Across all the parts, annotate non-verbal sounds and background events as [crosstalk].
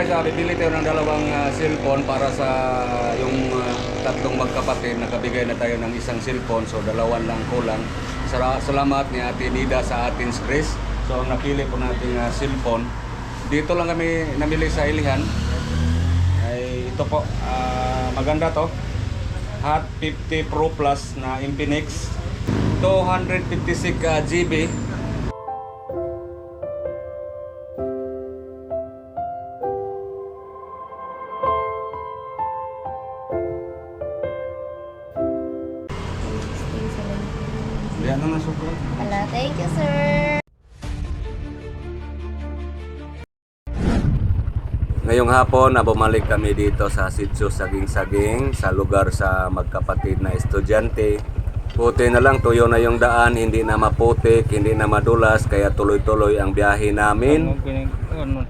Guys, uh, bibili tayo ng dalawang ah, cellphone para sa yung ah, tatlong magkapatid. Nakabigay na tayo ng isang cellphone, so dalawan lang kulang. Sara- Salamat ni Ate Nida sa atin Chris. So ang napili po nating ah, cellphone. Dito lang kami namili sa Ilihan. Ay ito po, ah, maganda to. Hot 50 Pro Plus na Infinix. 256 ah, GB. Ngayong hapon na bumalik kami dito sa Sitio Saging-Saging sa lugar sa magkapatid na estudyante. Puti na lang, tuyo na yung daan, hindi na maputik, hindi na madulas, kaya tuloy-tuloy ang biyahe namin. Ano, ano.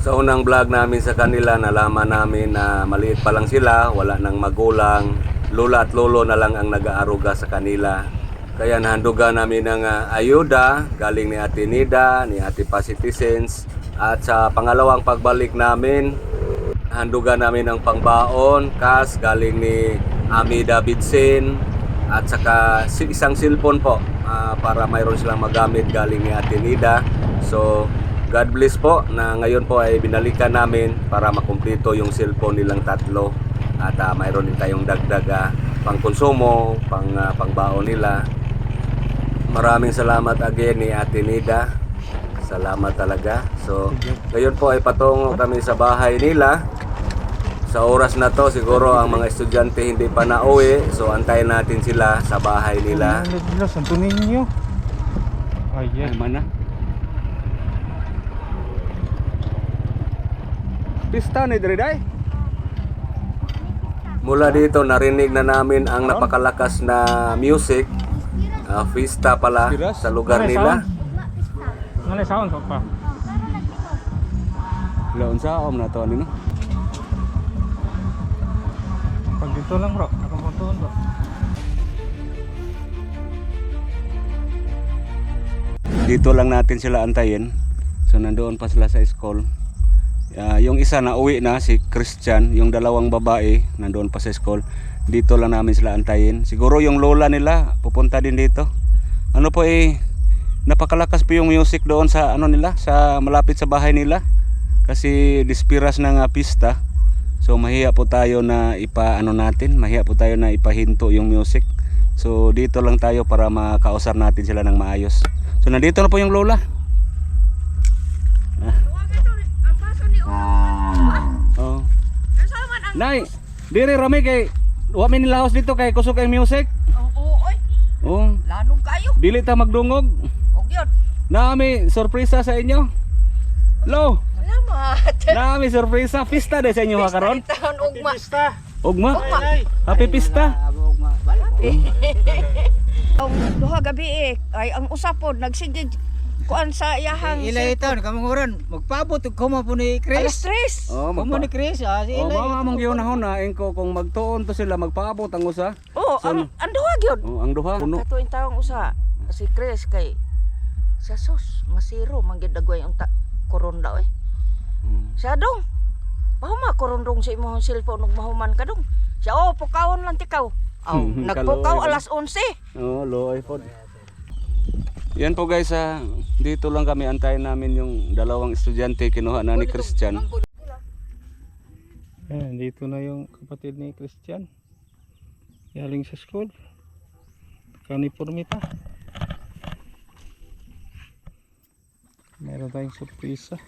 Sa unang vlog namin sa kanila, nalaman namin na maliit pa lang sila, wala nang magulang, lula at lolo na lang ang nag-aaruga sa kanila. Kaya nahandugan namin ng ah, ayuda galing ni Ate Nida, ni Ate Pa Citizens. At sa pangalawang pagbalik namin, handugan namin ng pangbaon, cash galing ni Ami Davidson. At saka isang cellphone po ah, para mayroon silang magamit galing ni Ate Nida. So, God bless po na ngayon po ay binalikan namin para makumpleto yung cellphone nilang tatlo. At ah, mayroon din tayong dagdag ah, pang konsumo, pang ah, pangbaon nila. Maraming salamat again ni Ate Nida. Salamat talaga. So, ngayon po ay patungo kami sa bahay nila. Sa oras na to, siguro ang mga estudyante hindi pa nauwi. So, antayin natin sila sa bahay nila. Diyos, ang tunin niyo. Ayan. mana? Pista ni Driday. Mula dito narinig na namin ang napakalakas na music. Ah, pista pala sa lugar nila. sound? Ano sound pa? Laon sa om na to ano? Pag dito lang bro, ako mo bro. Dito lang natin sila antayin. So nandoon pa sila sa school. Ah, yung isa na uwi na si Christian, yung dalawang babae nandoon pa sa school. Dito lang namin sila antayin. Siguro yung lola nila pupunta din dito. Ano po eh napakalakas po yung music doon sa ano nila sa malapit sa bahay nila. Kasi dispiras ng ah, pista. So mahiya po tayo na ipa ano natin, mahiya po tayo na ipahinto yung music. So dito lang tayo para makausap natin sila ng maayos. So nandito na po yung lola. Oh. Nay, dire rami kay wa mi nilaos dito kay kusog kay music. Oo, oy. Oh, Lanong kayo. dili ta magdungog. Og yun. Nami sorpresa sa inyo. Lo, Salamat. [laughs] nami sorpresa pista de sa inyo ha karon. Ugma. Ugma. Happy pista. Ang duha gabi eh, ay ang usapod nagsigig kuan sa iyahang Ila ito, kamanguran. Magpabot ko mo po ni alas Chris. 3. Oh, Kumo ni Chris, ah, si Oh, mga mong gihunahon na engko kung magtuon to sila magpaabot ang usa. Oo, So, ang, ang duha gyud. Oh, ang duha. Puno. Kato yung taong usa si Chris kay sa sus masiro manggid dagway ang ta koron daw eh. Mm. Siya dong. Mahuma koron dong sa imong cellphone ug mahuman ka dong. Siya oh pukawon lang tikaw. Aw, [laughs] Hmm, nagpukaw kaloy. alas 11. Oh, low iPhone. Yan po guys, ah, dito lang kami antayin namin yung dalawang estudyante kinuha na ni Christian. Ayan, dito na yung kapatid ni Christian. Galing sa school. Kaniporme pa. Meron tayong surpresa.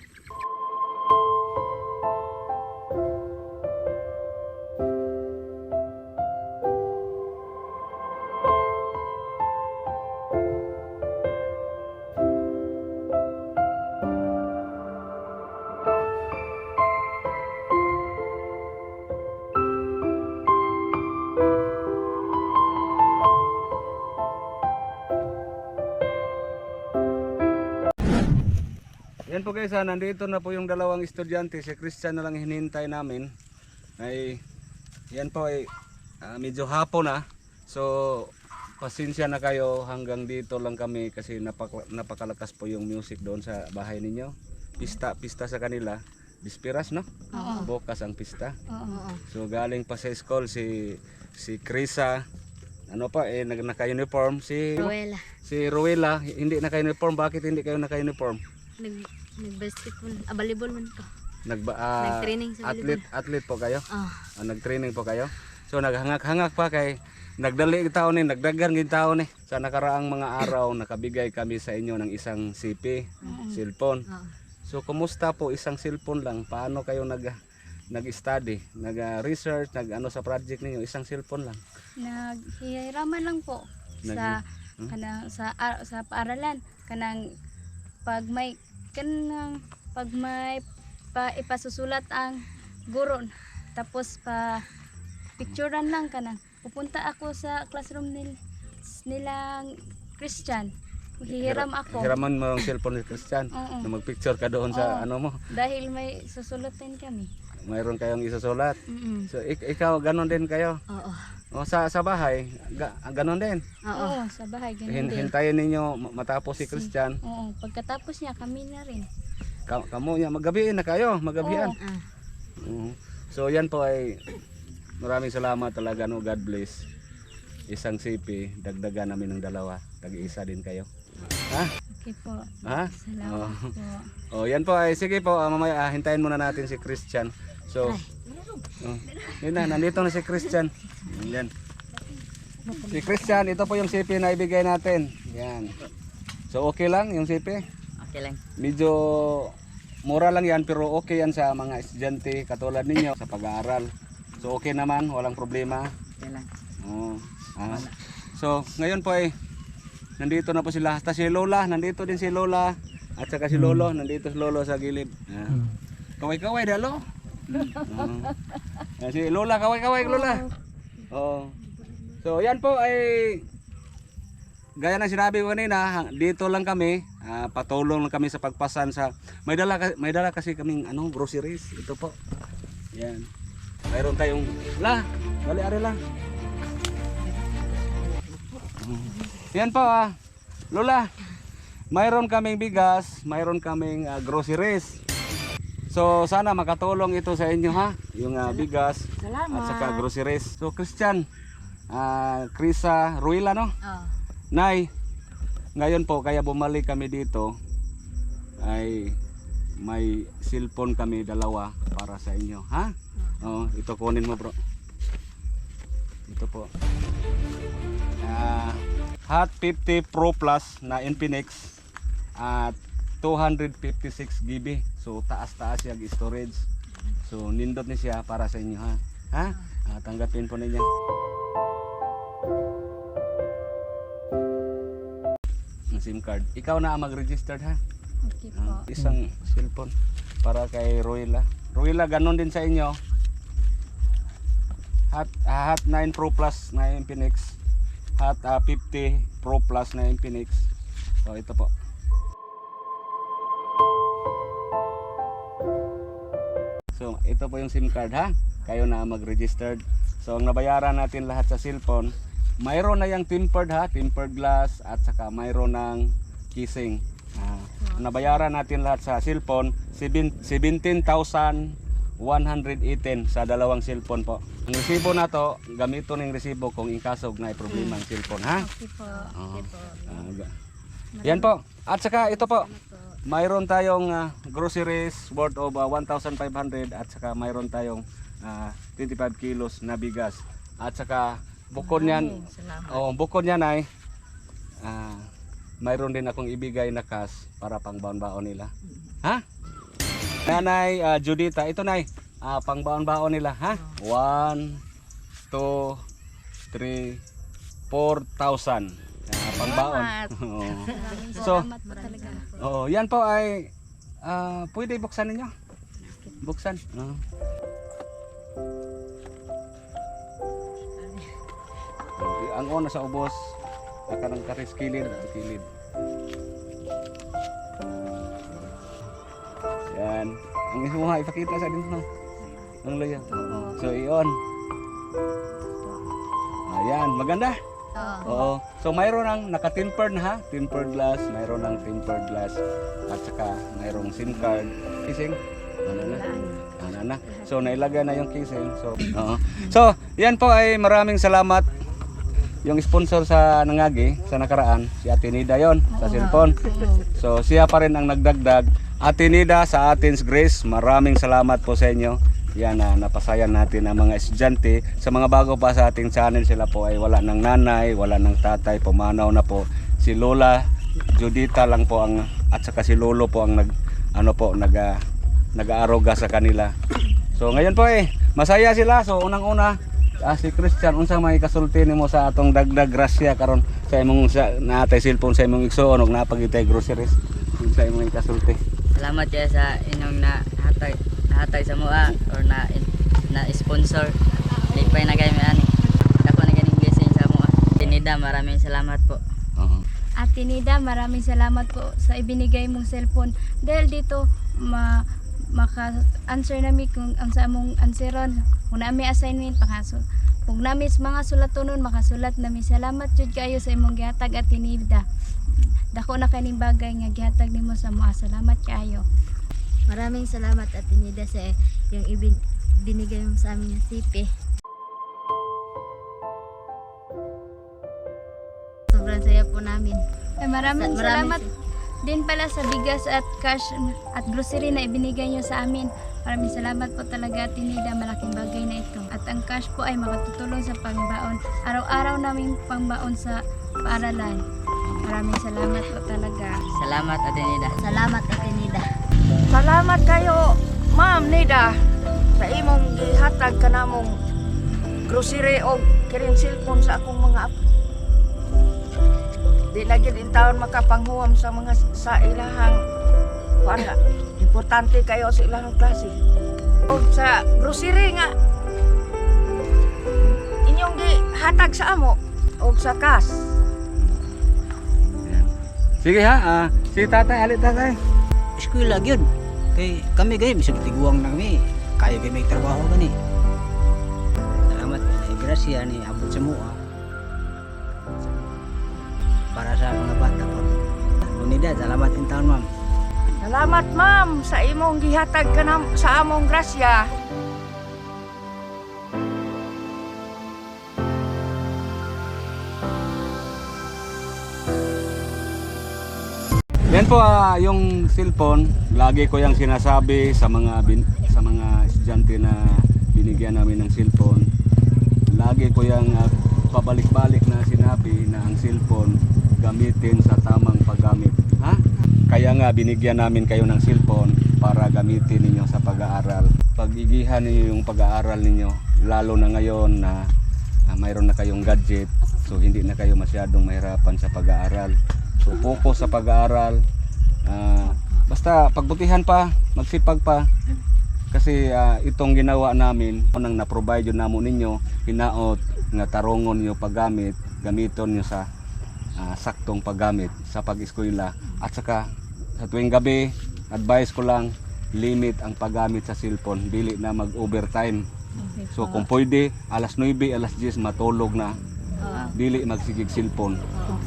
Yan po guys, ah, nandito na po yung dalawang estudyante. Si Christian na lang hinihintay namin. Ay, yan po ay ah, medyo hapon na. So, pasensya na kayo hanggang dito lang kami kasi napak- napakalakas po yung music doon sa bahay ninyo. Pista, pista sa kanila. Bispiras, no? Bukas ang pista. Oo. So galing pa sa school si si Krisa ano pa eh naka-uniform si Ruela. si Ruela hindi naka-uniform bakit hindi kayo naka-uniform Nag, nag-basketball. Ah, volleyball man ko. Nagba ah, Nag-training sa athlete athlete po kayo? Ah. Ah, nag-training po kayo? So naghangak-hangak pa kay nagdali tao ni nagdagan yung tao ni. Sa nakaraang mga araw [coughs] nakabigay kami sa inyo ng isang CP cellphone. Oo. so kumusta po isang cellphone lang? Paano kayo nag nag-study? Nag-research? Nag ano sa project ninyo? Isang cellphone lang? Naghihiraman lang po Nag- sa Hmm? kanang sa ar- sa paaralan. Kanang pag may kanang pag may pa ipasusulat ang guro tapos pa picturean lang kanang pupunta ako sa classroom nil, nilang Christian hihiram ako Hiraman mo ang cellphone ni Christian [laughs] Oo. na magpicture ka doon sa Oo. ano mo. dahil may susulutin kami Mayroon kayong isusulat. Mm-mm. So ik- ikaw ganon din kayo. Oo. O sa sa bahay, ga, ganon din. Oo. Oo, sa bahay ganun Hin- din hintayin ninyo ma- matapos si Christian. Oo, pagkatapos niya kami na rin Ka- kamo niya magabiin na kayo, magabihan. Oo. Ah. Oo. So yan po ay maraming salamat talaga no God bless. Isang CP, dagdagan namin ng dalawa. Tag-isa din kayo. Ha? okay po Ha? salamat Oo. po [laughs] Oh, yan po ay sige po, ah, mamaya ah, hintayin muna natin si Christian. So, oh, yun na, nandito na si Christian. Yan. Si Christian, ito po yung CP na ibigay natin. Yan. So, okay lang yung CP? Okay lang. Medyo mura lang yan pero okay yan sa mga estudyante katulad ninyo sa pag-aaral. So, okay naman, walang problema. Okay lang. Oo. Ah. So, ngayon po ay nandito na po sila. Tapos si Lola, nandito din si Lola. At saka si Lolo, nandito si Lolo sa gilid. Ah. Kaway-kaway, dalo. Ah, si Lola, kaway-kaway, Lola. Oo. So, yan po ay gaya ng sinabi ko kanina, dito lang kami, ah, patulong lang kami sa pagpasan sa may dala may dala kasi kaming ano, groceries. Ito po. Yan. Mayroon tayong la, dali are lang. Yan po ah. Lola, mayroon kaming bigas, mayroon kaming ah, groceries. So sana makatulong ito sa inyo ha, yung ah, bigas at saka groceries. So Christian, ah Krisa, Ruila no? Oo. Nay, ngayon po kaya bumalik kami dito ay may cellphone kami dalawa para sa inyo, ha? Oh, ito kunin mo, bro. Ito po. Ah, Hot 50 Pro Plus na Infinix at 256 GB. So taas-taas yung storage. So nindot ni siya para sa inyo, ha? Ha? Ah, tanggapin po ninyo. SIM card. Ikaw na ang mag-register ha. okay po Ah, isang cellphone para kay Royla. Royla, ganon din sa inyo. Hot, ah, Hot 9 Pro Plus na Infinix. Hot ah, 50 Pro Plus na Infinix. So ito po. So ito po yung SIM card ha. Kayo na mag-registered. So ang nabayaran natin lahat sa cellphone, mayroon na yung tempered ha, tempered glass at saka mayroon ng kissing. Ah, ang nabayaran natin lahat sa cellphone, seven- 17,118 sa dalawang cellphone po. Ang resibo na to, gamiton ng resibo kung ikasog na problema ang cellphone ha. okay po Oo. Ah, ga- yan po. At saka ito po. Mayroon tayong ah, groceries worth of ah, 1,500 at saka mayroon tayong ah, 25 kilos na bigas. At saka bukod niyan, oh, bukod niyan ay ah, mayroon din akong ibigay na cash para pang baon-baon nila. Ha? Nanay ah, Judita, ito nay, ah, pang baon-baon nila, ha? 1 2 3 4,000. Ah, pang baon. [laughs] Oo. So, salamat po talaga Oh, yan po ay ah, pwede buksan ninyo. Buksan. Oo. Oh, ang una sa ubos, naka ng karis kilid, kilid. Yan. Ang nga ipakita sa din no. Ang loya. So iyon. Ayan, maganda. Oo. So mayroon ng naka-tempered na ha, tempered glass, mayroon ng tempered glass at saka mayroong SIM card. Kising? Ano na? Ano na? So nailagay na yung casing. So, oo. So, yan po ay maraming salamat yung sponsor sa Nangagi sa nakaraan, si Ate Nida yon sa cellphone. So siya pa rin ang nagdagdag. Ate Nida sa Athens Grace, maraming salamat po sa inyo. Yan na napasayan natin ang mga estudyante. Sa mga bago pa sa ating channel sila po ay wala ng nanay, wala ng tatay, pumanaw na po. Si Lola Judita lang po ang at saka si Lolo po ang nag ano po nag ah, nag-aaruga sa kanila. So ngayon po eh masaya sila. So unang-una ah, si Christian unsa may kasulti nimo sa atong dagdag grasya karon sa imong sa naatay cellphone sa imong igsoon ug napagitay groceries unsa imong kasulti Salamat ya sa inyong na hatay hatay sa mua or na na sponsor. Lipay na kayo ani. Dako na ganing blessing sa mua. Tinida, maraming salamat po. Oo. Ate Nida, maraming salamat po sa ibinigay mong cellphone. Dahil dito, ma maka-answer nami kung ang sa among answeron. Kung nami assignment, pakaso. Kung nami mga sulatonon, makasulat nami. Salamat jud kayo sa imong gihatag Ate Nida. Dako na kaning bagay nga gihatag nimo sa mga salamat kayo. Maraming salamat at Nida sa yung ibin binigay mo sa amin ng sipi. Sobrang saya po namin. Ay, maraming Sa- maraming salamat din pala sa bigas at cash at grocery na ibinigay nyo sa amin. Maraming salamat po talaga Ate Nida, malaking bagay na ito. At ang cash po ay makatutulong sa pangbaon. Araw-araw namin pangbaon sa paaralan. Maraming salamat po talaga. Salamat Atenida. Salamat at Nida. Salamat kayo, Ma'am Nida, sa imong gihatag ka namong grocery o kiring cellphone sa akong mga apo. Di lagi din taon makapanghuwam sa mga sa ilahang kuan nga. Importante kayo sa ilahang klase. O sa grocery nga inyong gihatag sa amo o sa kas. Sige ha ah, si tatay alit tatay Eskwela gyud. Kay kami gay bisag tiguang na kami. Kaya kay may trabaho gani. Salamat kay grasya ni abot sa mua. Para sa mga bata po. Unida, salamat in taon ma'am. Salamat ma'am sa imong gihatag ka nam, sa among grasya. Po ah, yung cellphone, lagi ko yung sinasabi sa mga bin, sa mga estudyante na binigyan namin ng cellphone. Lagi ko yung ah, pabalik-balik na sinabi na ang cellphone gamitin sa tamang paggamit. Ha? Kaya nga binigyan namin kayo ng cellphone para gamitin ninyo sa pag-aaral. Pagigihan ninyo yung pag-aaral ninyo, lalo na ngayon na ah, mayroon na kayong gadget, so hindi na kayo masyadong mahirapan sa pag-aaral. So focus sa pag-aaral. Ah, basta pagbutihan pa, magsipag pa. Kasi ah, itong ginawa namin, nang na-provide yun namo ninyo, hinaot nga tarongon niyo paggamit, gamiton niyo sa ah, saktong paggamit sa pag-eskwela. At saka sa tuwing gabi, advice ko lang, limit ang paggamit sa cellphone, dili na mag-overtime. So kung pwede, alas 9, alas 10 matulog na, dili magsigig cellphone.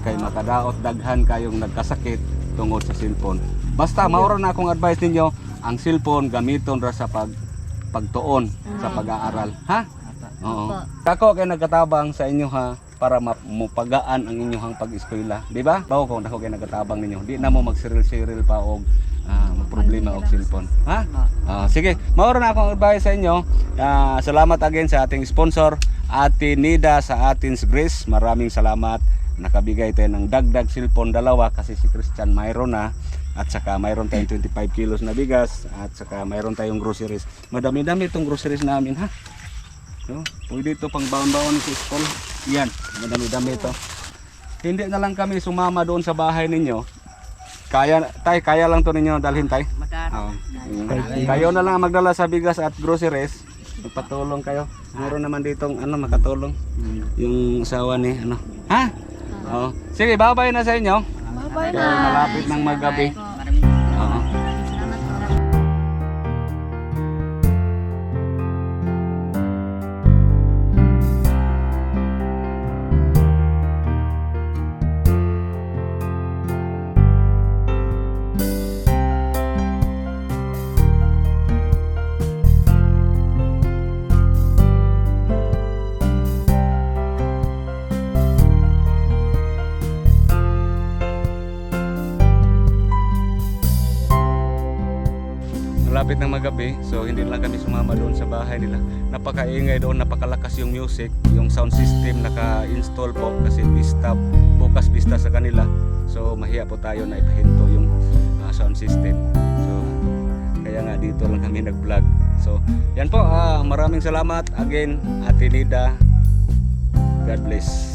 Kay makadaot daghan kayong nagkasakit tungod sa cellphone. Basta maura na akong advice ninyo ang cellphone gamiton ra sa pag pagtuon sa pag-aaral. Ha? Oo. Ako kay nagkatabang sa inyo ha para mapagaan ang inyong pag-eskwela. Di ba? Bawo kung ako kay nagkatabang ninyo di na mo magsiril-siril pa og ah, problema og cellphone. Ha? Ah, sige, mauro na akong advice sa inyo. Ah, salamat again sa ating sponsor, Ate Nida sa Athens Grace. Maraming salamat. Nakabigay tayo ng dagdag cellphone dalawa kasi si Christian mayroon na. At saka mayroon tayong 25 kilos na bigas. At saka mayroon tayong groceries. Madami-dami itong groceries namin ha. No? Pwede ito pang baon-baon sa school. Yan, madami-dami ito. Hindi na lang kami sumama doon sa bahay ninyo. Kaya, tay, kaya lang to ninyo dalhin tay. Oo. Mm. Kayo na lang ang magdala sa bigas at groceries. Magpatulong kayo. Meron naman ditong ano makatulong. Yung asawa ni ano. Ha? Oo. Sige, babay na sa inyo. Bye-bye Kaya malapit ng magabi. Malapit ng magabi, so hindi lang kami sumama doon sa bahay nila. Napakaingay doon, napakalakas yung music, yung sound system naka-install po kasi pista, bukas pista sa kanila. So mahiya po tayo na ipahinto yung ah, sound system. So kaya nga dito lang kami nag-vlog. So yan po, ah, maraming salamat again Ate Nida. God bless.